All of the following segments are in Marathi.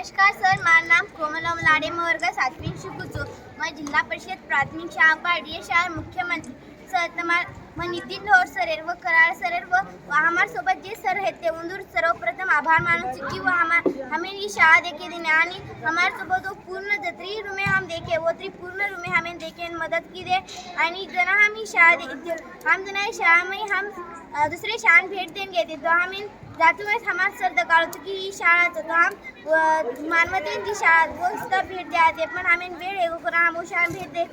नमस्कार सर. माझं नाम कोमलम लाडे मैं वर्ग सातवीं शिकूचो मग जिल्हा परिषद प्राथमिक शाळा पाडी शाळा मुख्यमंत्री. सर तमा व नितीन ढोर सरेर व कराळ सरेर व व सोबत जे सर आहेत ते उंदूर सर्वप्रथम आभार मानू चुकी व हमार हमें ये शाळा देखे देने आणि हमारे सोबत वो पूर्ण जत्री रूमे हम देखे वो त्री पूर्ण रूमे हमें देखे मदद की दे आणि जना हम ही शाळा दे हम जना ही शाळा में हम दुसरे शाळा भेट देन घेते तो हमें जातो वेळेस हमार सर दगाळतो की ही शाळा तो हम व मानवतेची शाळा वो सुद्धा भेट द्या ते पण आम्ही वेळ येऊ करा हम वो शाळा भेट दे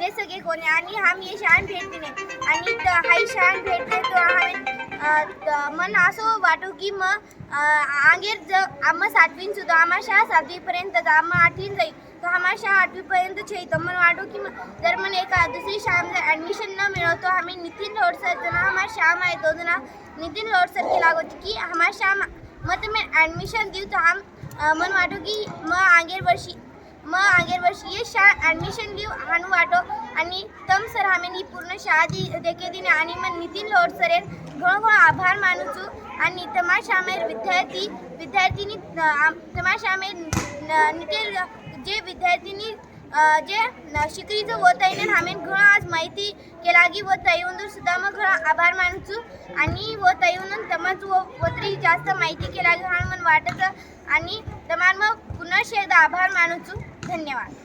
दे सके कोणी आणि हम ये शाळा भेट नाही आणि हाई शाळा भेटते तो आम्ही मन असं वाटू की मग आंगेर ज आम्हा सातवीन सुद्धा आम्हा शाळा सातवीपर्यंत आम्हा आठवीन जाईल तर आम्हा शाळा आठवीपर्यंत छेत मन वाटो की मग जर मन एका दुसरी शाळेमध्ये ॲडमिशन न मिळवतो आम्ही नितीन लोड सर जना आम्हा शाळा आहे तो ना नितीन लोड सर के लागत की हमार शाम मग तुम्ही ॲडमिशन देऊ तर हम मन वाटो की मग आगेर वर्षी मग आगेर वर्षी ये शाळा ॲडमिशन घेऊ हाणू वाटो. आणि तम सर हामेनी ही पूर्ण शाळा दी देखे दिने. आणि मग नितीन लोड सरेन घणो घणो आभार मानूचू आणि तमाशामेर विद्यार्थी विद्यार्थिनी तमाशामेर शाळेर नितीन जे विद्यार्थिनी जे शिकरीचं होत आहे ना आम्ही आज माहिती केला की व येऊन सुद्धा मग घणं आभार मानूचू आणि व येऊन तमाच व वतरी जास्त माहिती केला की हाण मन वाटत. आणि तमान मग पुन्हा एकदा आभार मानूचू धन्यवाद.